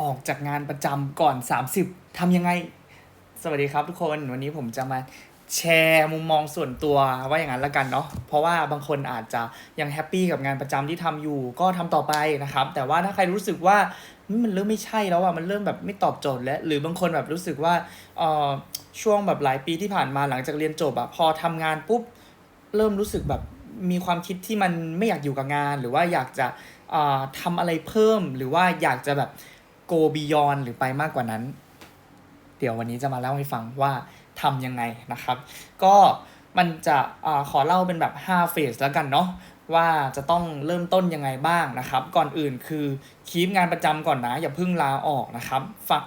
ออกจากงานประจำก่อน 30ทำยังไง สวัสดีครับทุกคนวันนี้ผมจะมาแชร์มุมมองส่วนตัวว่าอย่างนั้นละกันเนาะเพราะว่าบางคนอาจจะยังแฮปปี้กับงานประจำที่ทำอยู่ก็ทำต่อไปนะครับ แต่ว่าถ้าใครรู้สึกว่ามันเริ่มไม่ใช่แล้วอะมันเริ่มแบบไม่ตอบโจทย์แล้ว หรือบางคนแบบรู้สึกว่าเอ่อช่วงแบบหลายปีที่ผ่านมาหลังจากเรียนจบอะพอทำงานปุ๊บเริ่มรู้สึกแบบมีความคิดที่มันไม่อยากอยู่กับงาน หรือว่าอยากจะเอ่อทำอะไรเพิ่ม หรือว่าอยากจะแบบ go beyond หรือไปมากกว่านั้น เดี๋ยววันนี้จะมาเล่าให้ฟังว่าทำยังไงนะครับ ก็มันจะอขอเล่าเป็นแบบ5เฟสแล้วกันเนาะว่าจะต้องเริ่มต้นยังไงบ้างนะครับ ก่อนอื่นคือคีปงานประจำก่อนนะ อย่าเพิ่งลาออกนะครับฟัง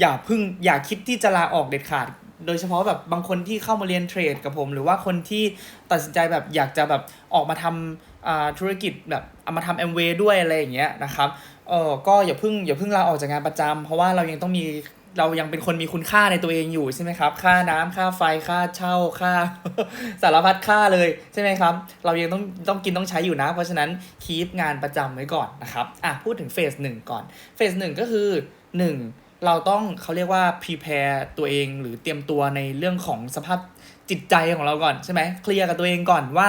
อย่าเพิ่งอย่าคิดที่จะลาออกเด็ดขาด โดยเฉพาะแบบบางคนที่เข้ามาเรียนเทรดกับผม หรือว่าคนที่ตัดสินใจแบบอยากจะแบบออกมาทำอ่า ธุรกิจแบบเอามาทำแอมเวย์ด้วยอะไรอย่างเงี้ยนะครับเออก็อย่าเพิ่งอย่าเพิ่งลาออกจากงานประจำเพราะว่าเรายังต้องมีเรายังเป็นคนมีคุณค่าในตัวเองอยู่ใช่ไหมครับ ค่าน้ำค่าไฟค่าเช่าค่า สารพัดค่าเลยใช่ไหมครับ เรายังต้องต้องกินต้องใช้อยู่นะ เพราะฉะนั้นคีปงานประจำไว้ก่อนนะครับอะพูดถึงเฟสหนึ่งก่อนเฟสหนึ่งก็คือหนึ่งเราต้องเขาเรียกว่า prepare ตัวเองหรือเตรียมตัวในเรื่องของสภาพ จิตใจของเราก่อนใช่ไหมเคลียร์กับตัวเองก่อนว่า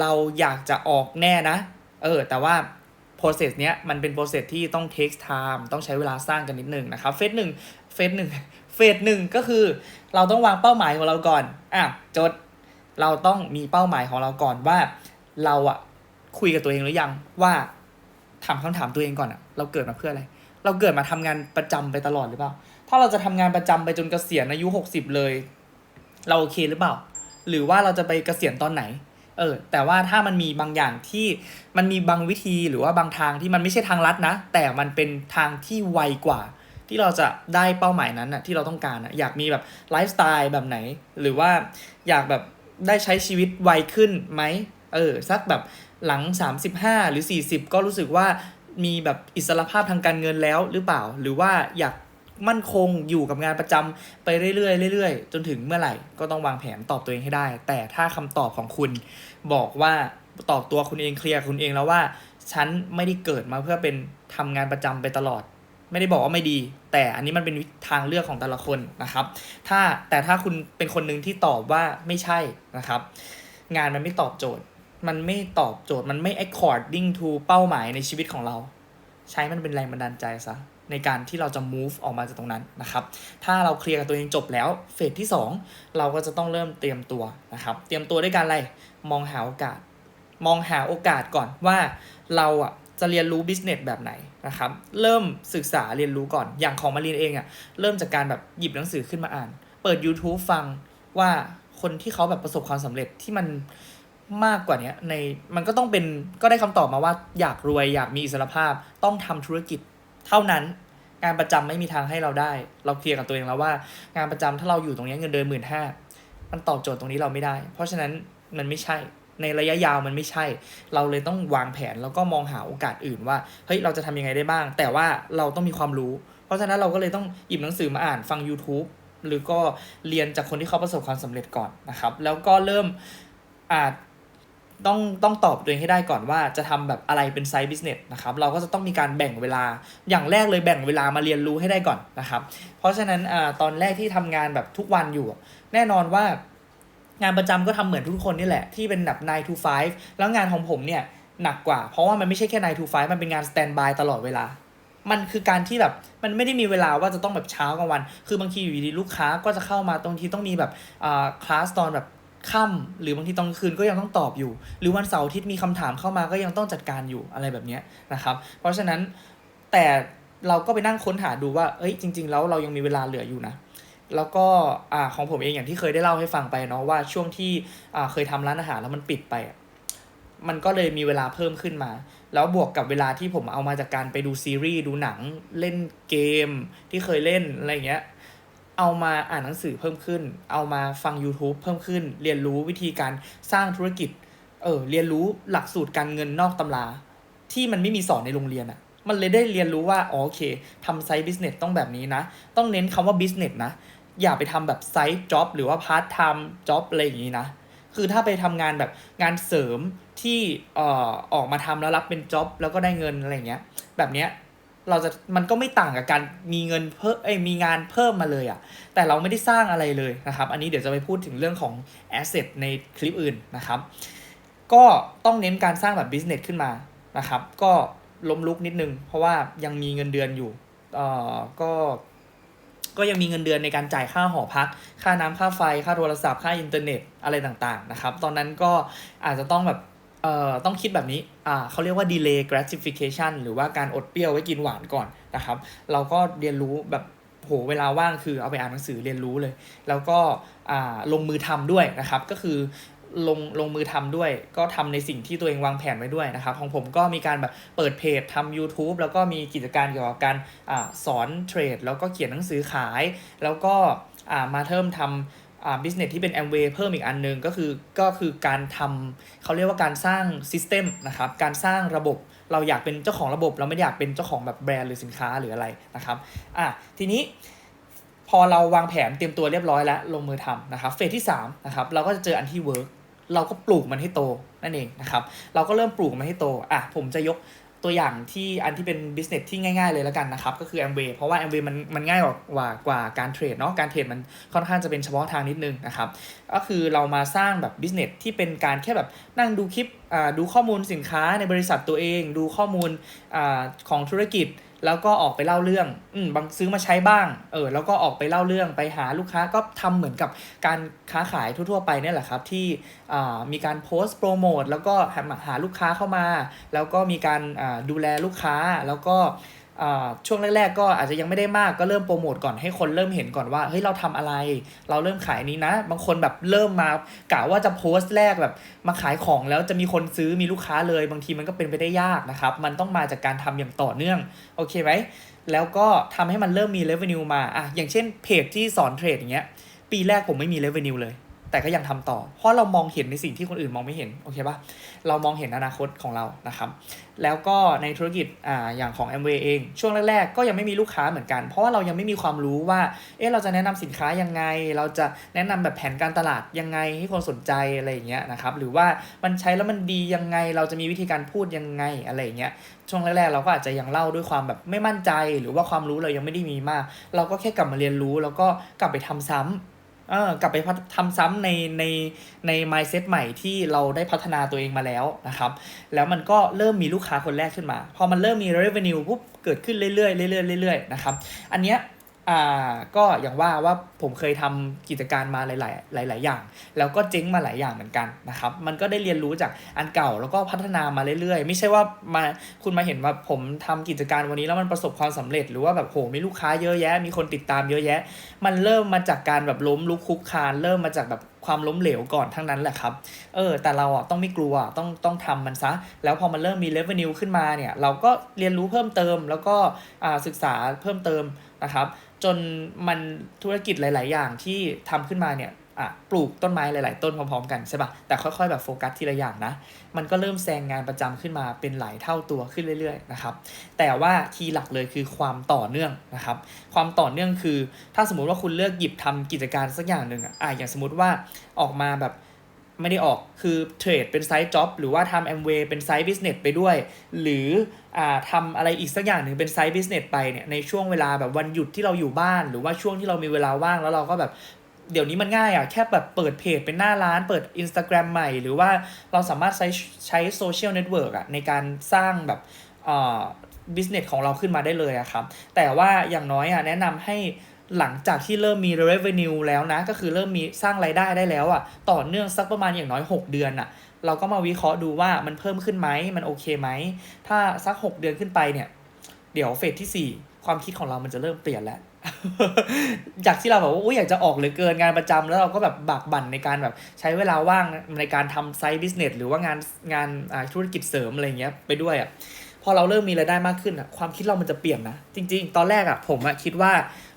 เราอยากจะออกแน่นะ เออ แต่ว่า process เนี้ยมันเป็น process ที่ต้อง take time ต้องใช้เวลาสร้างกันนิดนึงนะครับเฟสหนึ่งเฟสหนึ่งเฟสหนึ่งก็คือเราต้องวางเป้าหมายของเราก่อนอะจดเราต้องมีเป้าหมายของเราก่อนว่า เราอะคุยกับตัวเองหรือยังว่าถามคำถามตัวเองก่อนอะเราเกิดมาเพื่ออะไร เราเกิดมาทำงานประจำไปตลอดหรือเปล่า ถ้าเราจะทำงานประจำไปจนเกษียณอายุหกสิบเลย เราโอเคหรือเปล่า หรือว่าเราจะไปเกษียณตอนไหน เออ แต่ว่าถ้ามันมีบางอย่างที่มันมีบางวิธีหรือว่าบางทางที่มันไม่ใช่ทางลัดนะ แต่มันเป็นทางที่ไวกว่า ที่เราจะได้เป้าหมายนั้นนะที่เราต้องการนะอยากมีแบบไลฟ์สไตล์แบบไหน หรือว่าอยากแบบได้ใช้ชีวิตไวขึ้นไหมเออสักแบบหลัง 35 หรือ 40 ก็รู้สึกว่ามีแบบอิสรภาพทางการเงินแล้วหรือเปล่า หรือว่าอยาก มั่นคงอยู่กับงานประจำไปเรื่อยๆเรื่อยๆ จนถึงเมื่อไหร่ก็ต้องวางแผนตอบตัวเองให้ได้ แต่ถ้าคำตอบของคุณบอกว่าตอบตัวคุณเองเคลียร์คุณเองแล้วว่า ฉันไม่ได้เกิดมาเพื่อเป็นทำงานประจำไปตลอด ไม่ได้บอกว่าไม่ดี แต่อันนี้มันเป็นทางเลือกของแต่ละคนนะครับ ถ้าแต่ถ้าคุณเป็นคนหนึ่งที่ตอบว่าไม่ใช่นะครับ งานมันไม่ตอบโจทย์ มันไม่ตอบโจทย์มันไม่ according to เป้าหมายในชีวิตของเรา ใช้มันเป็นแรงบันดาลใจซะ ในการที่เราจะ move ออกมาจากตรงนั้นนะครับ ถ้าเราเคลียร์กับตัวเองจบแล้วเฟสที่ 2 เราก็จะต้องเริ่มเตรียมตัวนะครับ เตรียมตัวด้วยการอะไร มองหาโอกาส มองหาโอกาสก่อนว่าเราอะจะเรียนรู้ business แบบไหนนะครับ เริ่มศึกษาเรียนรู้ก่อน อย่างของมารีนเองอะ เริ่มจากการแบบหยิบหนังสือขึ้นมาอ่าน เปิด YouTube ฟังว่าคนที่เขาแบบประสบความสำเร็จที่มันมากกว่านี้ในมันก็ต้องเป็นก็ได้คำตอบมาว่าอยากรวยอยากมีอิสรภาพต้องทำธุรกิจ เท่านั้นงานประจำไม่มีทางให้เราได้ เราเคลียร์กับตัวเองแล้วว่า งานประจำถ้าเราอยู่ตรงนี้เงินเดือนหมื่นห้ามันตอบโจทย์ตรงนี้เราไม่ได้ เพราะฉะนั้นมันไม่ใช่ในระยะยาวมันไม่ใช่ เราเลยต้องวางแผนแล้วก็มองหาโอกาสอื่นว่าเฮ้ยเราจะทำยังไงได้บ้าง แต่ว่าเราต้องมีความรู้ เพราะฉะนั้นเราก็เลยต้องหยิบหนังสือมาอ่านฟัง YouTube หรือก็เรียนจากคนที่เขาประสบความสำเร็จก่อนนะครับ แล้วก็เริ่มอาจ ต้องต้องตอบตัวเองให้ได้ก่อนว่าจะทำแบบอะไรเป็นไซด์บิสเนสนะครับเราก็จะต้องมีการแบ่งเวลาอย่างแรกเลยแบ่งเวลามาเรียนรู้ให้ได้ก่อนนะครับ เพราะฉะนั้นอตอนแรกที่ทำงานแบบทุกวันอยู่ แน่นอนว่างานประจำก็ทำเหมือนทุกคนนี่แหละที่เป็นแบบ9 to 5 แล้วงานของผมเนี่ยหนักกว่า เพราะว่ามันไม่ใช่แค่9 to 5 มันเป็นงานสแตนบายตลอดเวลา มันคือการที่แบบมันไม่ได้มีเวลาว่าจะต้องแบบเช้ากลางวัน คือบางทีอยู่ดีลูกค้าก็จะเข้ามาตรงที่ต้องมีแบบอ่าคลาสตอนแบบ ค่ำหรือบางทีตอนกลางคืนก็ยังต้องตอบอยู่ หรือวันเสาร์อาทิตย์มีคำถามเข้ามาก็ยังต้องจัดการอยู่อะไรแบบนี้นะครับ เพราะฉะนั้นแต่เราก็ไปนั่งค้นหาดูว่า เอ้ย จริง ๆ แล้วเรายังมีเวลาเหลืออยู่นะ แล้วก็อ่าของผมเองอย่างที่เคยได้เล่าให้ฟังไปเนาะว่าช่วงที่อ่าเคยทำร้านอาหารแล้วมันปิดไป มันก็เลยมีเวลาเพิ่มขึ้นมา แล้วบวกกับเวลาที่ผมเอามาจากการไปดูซีรีส์ดูหนังเล่นเกมที่เคยเล่นอะไรอย่างเงี้ย เอามาอ่านหนังสือเพิ่มขึ้น เอามาฟัง YouTube เพิ่มขึ้น เรียนรู้วิธีการสร้างธุรกิจ เออ เรียนรู้หลักสูตรการเงินนอกตำรา ที่มันไม่มีสอนในโรงเรียนอะมันเลยได้เรียนรู้ว่า อ๋อโอเคทำไซต์บิสเนสต้องแบบนี้นะ ต้องเน้นคำว่าบิสเนสนะ อย่าไปทำแบบไซต์จ็อบหรือว่าพาร์ทไทม์จ็อบอะไรอย่างนี้นะ คือถ้าไปทำงานแบบงานเสริมที่เอ่อออกมาทำแล้วรับเป็นจ็อบแล้วก็ได้เงินอะไรอย่างเงี้ย แบบเนี้ย เราจะมันก็ไม่ต่างกับการมีเงินเพิ่มเอ้ยมีงานเพิ่มมาเลยอะแต่เราไม่ได้สร้างอะไรเลยนะครับ อันนี้เดี๋ยวจะไปพูดถึงเรื่องของ asset ในคลิปอื่นนะครับ ก็ต้องเน้นการสร้างแบบ business ขึ้นมานะครับ ก็ล้มลุกนิดนึง เพราะว่ายังมีเงินเดือนอยู่เอ่อก็ก็ยังมีเงินเดือนในการจ่ายค่าหอพัก ค่าน้ำค่าไฟ ค่าโทรศัพท์ ค่าอินเทอร์เน็ต อะไรต่างๆ นะครับ ตอนนั้นก็อาจจะต้องแบบ เอ่อต้องคิดแบบนี้อ่าเขาเรียกว่า delay gratification หรือว่าการอดเปรี้ยวไว้กินหวานก่อนนะครับ เราก็เรียนรู้แบบโหเวลาว่างคือเอาไปอ่านหนังสือเรียนรู้เลย แล้วก็อ่าลงมือทำด้วยนะครับ ก็คือลงลงมือทำด้วย ก็ทำในสิ่งที่ตัวเองวางแผนไว้ด้วยนะครับ ของผมก็มีการแบบเปิดเพจทำ YouTube แล้วก็มีกิจการเกี่ยวกับการอสอนเทรด แล้วก็เขียนหนังสือขาย แล้วก็มาเริ่มท อ่า business ที่เป็น Amway เพิ่มอีกอันหนึงก็คือก็คือการทำเขาเรียกว่าการสร้าง system นะครับการสร้างระบบเราอยากเป็นเจ้าของระบบ เราไม่อยากเป็นเจ้าของแบบแบรนด์หรือสินค้าหรืออะไรนะครับอะทีนี้พอเราวางแผนเตรียมตัวเรียบร้อยแล้วลงมือทำนะครับเฟสที่3นะครับเราก็จะเจออันที่เวิร์กเราก็ปลูกมันให้โตนั่นเองนะครับเราก็เริ่มปลูกมันให้โตอะผมจะยก ตัวอย่างที่อันที่เป็น business ที่ง่ายๆเลยแล้วกันนะครับ ก็คือ Amway เพราะว่า Amway มันมันง่ายกว่ากว่าการเทรดเนาะการเทรดมันค่อนข้างจะเป็นเฉพาะทางนิดนึงนะครับ ก็คือเรามาสร้างแบบ business ที่เป็นการแค่แบบนั่งดูคลิปอ่าดูข้อมูลสินค้าในบริษัทตัวเอง ดูข้อมูลอ่าของธุรกิจ แล้วก็ออกไปเล่าเรื่อง อืมบางซื้อมาใช้บ้าง เออ แล้วก็ออกไปเล่าเรื่องไปหาลูกค้าก็ทำเหมือนกับการค้าขายทั่ว ๆ ไปเนี่ยแหละครับ ที่อ่ามีการโพสต์โปรโมทแล้วก็หาลูกค้าเข้ามา แล้วก็มีการอ่าดูแลลูกค้าแล้วก็ ช่วงแรก ๆ ก็อาจจะยังไม่ได้มากก็เริ่มโปรโมทก่อนให้คนเริ่มเห็นก่อนว่าเฮ้ยเราทำอะไร เราเริ่มขายนี้นะ บางคนแบบเริ่มมากะว่าจะโพสต์แรกแบบมาขายของแล้วจะมีคนซื้อมีลูกค้าเลย บางทีมันก็เป็นไปได้ยากนะครับ มันต้องมาจากการทำอย่างต่อเนื่องโอเคไหมแล้วก็ทำให้มันเริ่มมี revenue มาอะอย่างเช่นเพจที่สอนเทรดอย่างเงี้ยปีแรกผมไม่มี revenue เลย แต่ก็ยังทำต่อ เพราะเรามองเห็นในสิ่งที่คนอื่นมองไม่เห็นโอเคปะเรามองเห็นอนาคตของเรานะครับ แล้วก็ในธุรกิจอ่าอย่างของ m w a y เอง ช่วงแรกๆ ก็ยังไม่มีลูกค้าเหมือนกัน เพราะว่าเรายังไม่มีความรู้ว่าเอ๊ะเราจะแนะนำสินค้ายังไง เราจะแนะนำแบบแผนการตลาดยังไงให้คนสนใจอะไรอย่างเงี้ยนะครับหรือว่ามันใช้แล้วมันดียังไง เราจะมีวิธีการพูดยังไงอะไรอย่างเงี้ยช่วงแรกๆ เราก็อาจจะยังเล่าด้วยความแบบไม่มั่นใจ หรือว่าความรู้เรายังไม่ได้มีมาก เราก็แค่กลับมาเรียนรู้แล้วก็กลับไปทำซ้ำ เออกลับไปพัฒทำซ้ำในในใน mindset ใหม่ที่เราได้พัฒนาตัวเองมาแล้วนะครับ แล้วมันก็เริ่มมีลูกค้าคนแรกขึ้นมา พอมันเริ่มมี revenue ปุ๊บเกิดขึ้นเรื่อยๆเรื่อยๆเรื่อยๆนะครับ อันเนี้ย อ่าก็อย่างว่าว่าผมเคยทำกิจการมาหลาย ๆ หลาย ๆ อย่าง แล้วก็เจ๊งมาหลายอย่างเหมือนกันนะครับมันก็ได้เรียนรู้จากอันเก่าแล้วก็พัฒนามาเรื่อย ๆ ไม่ใช่ว่ามาคุณมาเห็นว่าผมทำกิจการวันนี้แล้วมันประสบความสำเร็จหรือว่าแบบโหมีลูกค้าเยอะแยะ มีคนติดตามเยอะแยะ มันเริ่มมาจากการแบบล้มลุกคลุกคานเริ่มมาจากแบบความล้มเหลวก่อนทั้งนั้นแหละครับ เออ แต่เราอะต้องไม่กลัว ต้องต้องทำมันซะ แล้วพอมันเริ่มมี revenue ขึ้นมาเนี่ย เราก็เรียนรู้เพิ่มเติม แล้วก็อ่าศึกษาเพิ่มเติมนะครับ จนมันธุรกิจหลาย ๆ อย่างที่ทำขึ้นมาเนี่ยอะปลูกต้นไม้หลาย ๆ ต้นพร้อม ๆ กันใช่ปะแต่ค่อย ๆ แบบโฟกัสทีละอย่างนะ มันก็เริ่มแซงงานประจำขึ้นมาเป็นหลายเท่าตัวขึ้นเรื่อย ๆ นะครับ แต่ว่าคีย์หลักเลยคือความต่อเนื่องนะครับ ความต่อเนื่องคือ ถ้าสมมุติว่าคุณเลือกหยิบทำกิจการสักอย่างหนึ่งอะอะอย่างสมมติว่าออกมาแบบ ไม่ได้ออกคือเทรดเป็นไซต์จ็อบหรือว่าทำแอมเวย์เป็นไซต์บิสเนสไปด้วย หรืออ่าทำอะไรอีกสักอย่างหนึ่งเป็นไซต์บิสเนสไปเนี่ยในช่วงเวลาแบบวันหยุดที่เราอยู่บ้าน หรือว่าช่วงที่เรามีเวลาว่างแล้วเราก็แบบเดี๋ยวนี้มันง่ายอะแค่แบบเปิดเพจเป็นหน้าร้านเปิด Instagram ใหม่ หรือว่าเราสามารถใช้ใช้โซเชียลเน็ตเวิร์กอะในการสร้างแบบอ่าบิสเนสของเราขึ้นมาได้เลยอะครับแต่ว่าอย่างน้อยอะแนะนำให้ หลังจากที่เริ่มมี revenue แล้วนะ ก็คือเริ่มมีสร้างรายได้ได้แล้วอะ ต่อเนื่องสักประมาณอย่างน้อย 6 เดือนอะ เราก็มาวิเคราะห์ดูว่ามันเพิ่มขึ้นไหม มันโอเคไหม ถ้าสัก 6 เดือนขึ้นไปเนี่ย เดี๋ยวเฟสที่ 4 ความคิดของเรามันจะเริ่มเปลี่ยนแล้ว จากที่เราแบบว่าอยอยากจะออกเหลือเกินงานประจำแล้วเราก็แบบบากบั่นในการแบบใช้เวลาว่างในการทำไซต์บิสเนสหรือว่างานงานธุรกิจเสริมอะไรเงี้ยไปด้วยอะ พอเราเริ่มมีรายได้มากขึ้นอะความคิดเรามันจะเปลี่ยนนะ จริง ๆ ตอนแรกอะผมอะคิดว่า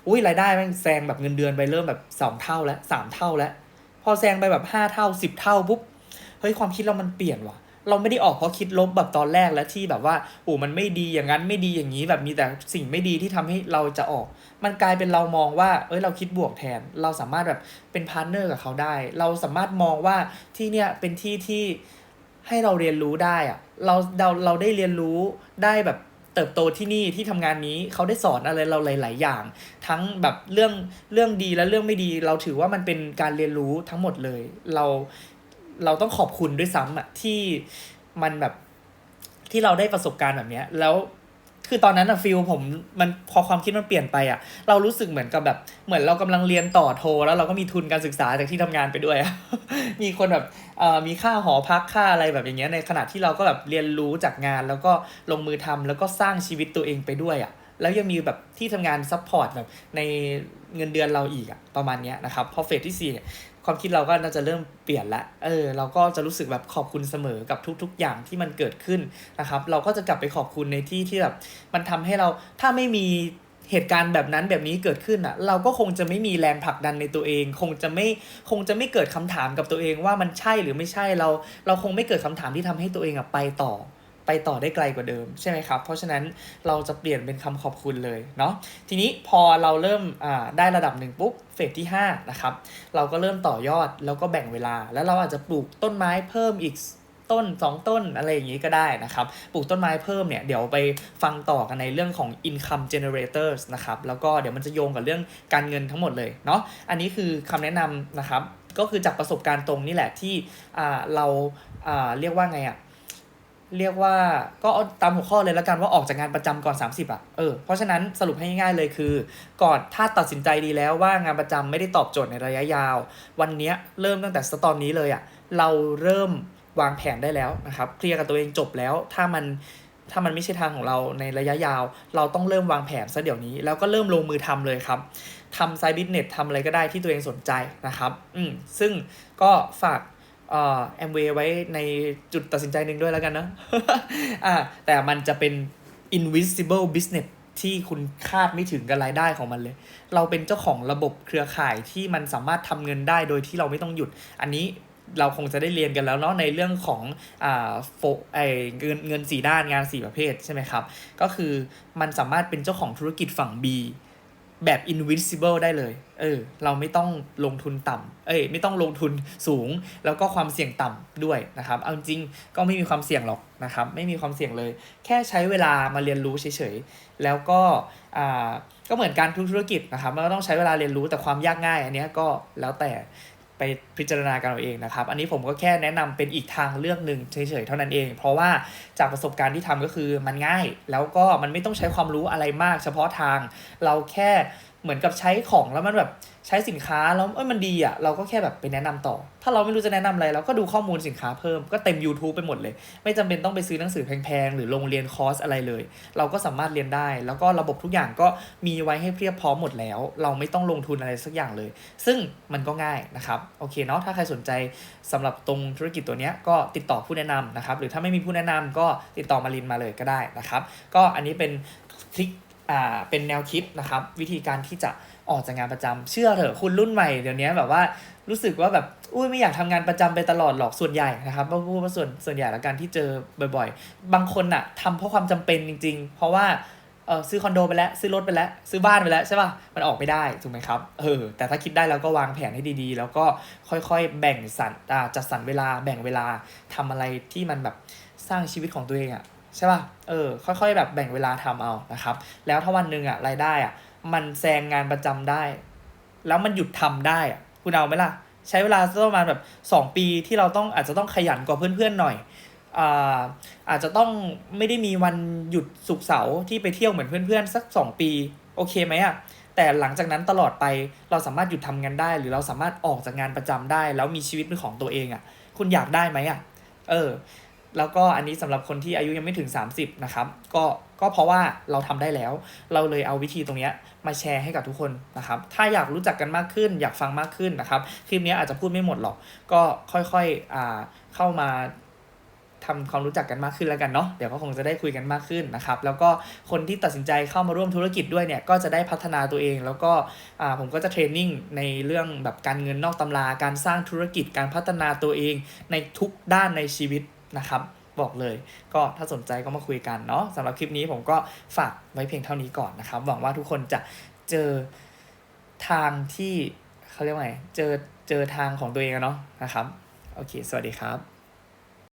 อุ้ยรายได้แม่งแซงแบบเงินเดือนไปเริ่มแบบสองเท่าแล้วสามเท่าแล้ว พอแซงไปแบบห้าเท่าสิบเท่าปุ๊บเฮ้ยความคิดเรามันเปลี่ยนว่ะ เราไม่ได้ออกเพราะคิดลบแบบตอนแรกแล้วที่แบบว่าโอ้มันไม่ดีอย่างนั้นไม่ดีอย่างนี้แบบมีแต่สิ่งไม่ดีที่ทำให้เราจะออก มันกลายเป็นเรามองว่า เอ้ยเราคิดบวกแทน เราสามารถแบบเป็นพาร์ทเนอร์กับเขาได้ เราสามารถมองว่าที่เนี่ยเป็นที่ที่ ให้เราเรียนรู้ได้อะเราเราเราได้เรียนรู้ได้แบบเติบโตที่นี่ที่ทำงานนี้เขาได้สอนอะไรเราหลาย ๆ อย่าง ทั้งแบบเรื่องเรื่องดีและเรื่องไม่ดี เราถือว่ามันเป็นการเรียนรู้ทั้งหมดเลย เราเราต้องขอบคุณด้วยซ้ำอะที่มันแบบที่เราได้ประสบการณ์แบบเนี้ย แล้ว คือตอนนั้นอะฟิลผมมันพอความคิดมันเปลี่ยนไปอะเรารู้สึกเหมือนกับแบบเหมือนเรากำลังเรียนต่อโท แล้วเราก็มีทุนการศึกษาจากที่ทำงานไปด้วย มีคนแบบเอ่อมีค่าหอพักค่าอะไรแบบอย่างเงี้ยในขณะที่เราก็แบบเรียนรู้จากงานแล้วก็ลงมือทำแล้วก็สร้างชีวิตตัวเองไปด้วยอะแล้วยังมีแบบที่ทำงานซัพพอร์ตแบบในเงินเดือนเราอีกอะประมาณเนี้ยนะครับพอเฟสที่สี่เนี่ย ความคิดเราก็น่าจะเริ่มเปลี่ยนละ เออ เราก็จะรู้สึกแบบขอบคุณเสมอกับทุก ๆ อย่างที่มันเกิดขึ้นนะครับ เราก็จะกลับไปขอบคุณในที่ที่แบบมันทำให้เราถ้าไม่มีเหตุการณ์แบบนั้นแบบนี้เกิดขึ้นอะ เราก็คงจะไม่มีแรงผลักดันในตัวเอง คงจะไม่คงจะไม่เกิดคำถามกับตัวเองว่ามันใช่หรือไม่ใช่เรา เราคงไม่เกิดคำถามที่ทำให้ตัวเองอะไปต่อ ไปต่อได้ไกลกว่าเดิมใช่ไหมครับ เพราะฉะนั้นเราจะเปลี่ยนเป็นคำขอบคุณเลยเนาะทีนี้พอเราเริ่มได้ระดับหนึ่งปุ๊บเฟสที่5นะครับเราก็เริ่มต่อยอดแล้วก็แบ่งเวลา แล้วเราอาจจะปลูกต้นไม้เพิ่มอีกต้น 2 ต้นอะไรอย่างนี้ก็ได้นะครับ ปลูกต้นไม้เพิ่มเนี่ย เดี๋ยวไปฟังต่อกันในเรื่องของ income generators นะครับ แล้วก็เดี๋ยวมันจะโยงกับเรื่องการเงินทั้งหมดเลยเนาะ อันนี้คือคำแนะนำนะครับ ก็คือจากประสบการณ์ตรงนี่แหละที่เราอ่าเรียกว่าไงอะ เรียกว่าก็เอาตามหัวข้อเลยแล้วกันว่าออกจากงานประจำก่อน 30อะเออเพราะฉะนั้นสรุปให้ง่ายๆเลยคือ ก่อนถ้าตัดสินใจดีแล้วว่างานประจำไม่ได้ตอบโจทย์ในระยะยาว วันเนี้ยเริ่มตั้งแต่สตอนนี้เลยอะเราเริ่มวางแผนได้แล้วนะครับเคลียร์กับตัวเองจบแล้วถ้ามันถ้ามันไม่ใช่ทางของเราในระยะยาว เราต้องเริ่มวางแผนซะเดี๋ยวนี้ แล้วก็เริ่มลงมือทำเลยครับทำไซบิสเนสทำอะไรก็ได้ที่ตัวเองสนใจนะครับอืมซึ่งก็ฝาก แอมเวย์ไว้ในจุดตัดสินใจหนึ่งด้วยแล้วกันนะอ่าแต่มันจะเป็น invisible business ที่คุณคาดไม่ถึงกับรายได้ของมันเลย เราเป็นเจ้าของระบบเครือข่ายที่มันสามารถทำเงินได้โดยที่เราไม่ต้องหยุด อันนี้เราคงจะได้เรียนกันแล้วเนาะในเรื่องของอ่าโฟไอเงินเงินสี่ด้านงานสี่ประเภทใช่ไหมครับ ก็คือมันสามารถเป็นเจ้าของธุรกิจฝั่ง B แบบ invisible ได้เลย เออ เราไม่ต้องลงทุนต่ำเอ้ย ไม่ต้องลงทุนสูง แล้วก็ความเสี่ยงต่ำด้วยนะครับ เอาจริงก็ไม่มีความเสี่ยงหรอกนะครับ ไม่มีความเสี่ยงเลย แค่ใช้เวลามาเรียนรู้เฉยๆ แล้วก็ อ่า ก็เหมือนการทุกธุรกิจนะครับ มันก็ต้องใช้เวลาเรียนรู้ แต่ความยากง่ายอันเนี้ยก็แล้วแต่ ไปพิจารณากันเอาเองนะครับ อันนี้ผมก็แค่แนะนำเป็นอีกทางเลือกหนึ่งเฉยๆเท่านั้นเอง เพราะว่าจากประสบการณ์ที่ทำก็คือมันง่าย แล้วก็มันไม่ต้องใช้ความรู้อะไรมาก เฉพาะทางเราแค่เหมือนกับใช้ของแล้วมันแบบใช้สินค้าแล้วเอ้ยมันดีอะเราก็แค่แบบไปแนะนำต่อ ถ้าเราไม่รู้จะแนะนำอะไรเราก็ดูข้อมูลสินค้าเพิ่มก็เต็ม YouTube ไปหมดเลย ไม่จำเป็นต้องไปซื้อหนังสือแพงๆ หรือลงเรียนคอร์สอะไรเลย เราก็สามารถเรียนได้ แล้วก็ระบบทุกอย่างก็มีไว้ให้เพียบพร้อมหมดแล้ว เราไม่ต้องลงทุนอะไรสักอย่างเลย ซึ่งมันก็ง่ายนะครับโอเคเนาะถ้าใครสนใจสำหรับตรงธุรกิจตัวเนี้ยก็ติดต่อผู้แนะนำนะครับหรือถ้าไม่มีผู้แนะนำก็ติดต่อมารินมาเลยก็ได้นะครับก็อันนี้เป็นทริค อ่าเป็นแนวคิดนะครับ วิธีการที่จะออกจากงานประจำเชื่อเถอะคุณรุ่นใหม่เดี๋ยวนี้แบบว่ารู้สึกว่าแบบอุ้ยไม่อยากทำงานประจำไปตลอดหรอกส่วนใหญ่นะครับพูดว่าส่วนส่วนใหญ่ล้วกันที่เจอบ่อย ๆ บางคนอะทำเพราะความจำเป็นจริง ๆ เพราะว่าเออซื้อคอนโดไปแล้วซื้อรถไปแล้ว ซื้อบ้านไปแล้วใช่ป่ะมันออกไม่ได้ถูกไหมครับเออแต่ถ้าคิดได้แล้วก็วางแผนให้ดีๆ แล้วก็ค่อยๆ แบ่งสรรจัดสรรเวลาแบ่งเวลาทำอะไรที่มันแบบสร้างชีวิตของตัวเองอะ ใช่ป่ะ เออ ค่อยๆ แบบแบ่งเวลาทำเอานะครับ แล้วถ้าวันหนึ่งอะรายได้อะมันแซงงานประจำได้ แล้วมันหยุดทำได้อะคุณเอาไหมล่ะ ใช้เวลาสักประมาณแบบ2ปีที่เราต้องอาจจะต้องขยันกว่าเพื่อนๆหน่อยอ่าอาจจะต้องไม่ได้มีวันหยุดสุกเสาร์ที่ไปเที่ยวเหมือนเพื่อนๆ สัก 2 ปี โอเคไหมอะแต่หลังจากนั้นตลอดไปเราสามารถหยุดทำงานได้ หรือเราสามารถออกจากงานประจำได้ แล้วมีชีวิตเป็นของตัวเองอะคุณอยากได้ไหมอะเออ แล้วก็อันนี้สำหรับคนที่อายุยังไม่ถึง 30นะครับก็ก็เพราะว่าเราทำได้แล้ว เราเลยเอาวิธีตรงนี้มาแชร์ให้กับทุกคนนะครับ ถ้าอยากรู้จักกันมากขึ้น อยากฟังมากขึ้นนะครับ คลิปนี้อาจจะพูดไม่หมดหรอก ก็ค่อยๆอ่าเข้ามาทำความรู้จักกันมากขึ้นแล้วกันเนาะ เดี๋ยวก็คงจะได้คุยกันมากขึ้นนะครับ แล้วก็คนที่ตัดสินใจเข้ามาร่วมธุรกิจด้วยเนี่ย ก็จะได้พัฒนาตัวเอง แล้วก็ผมก็จะเทรนนิ่งในเรื่องแบบการเงินนอกตำรา การสร้างธุรกิจ การพัฒนาตัวเองในทุกด้านในชีวิต นะครับ บอกเลย ก็ถ้าสนใจก็มาคุยกันเนาะสำหรับคลิปนี้ผมก็ฝากไว้เพียงเท่านี้ก่อนนะครับ หวังว่าทุกคนจะเจอทางที่เขาเรียกว่าไงเจอเจอทางของตัวเองเนาะนะครับ โอเค สวัสดีครับ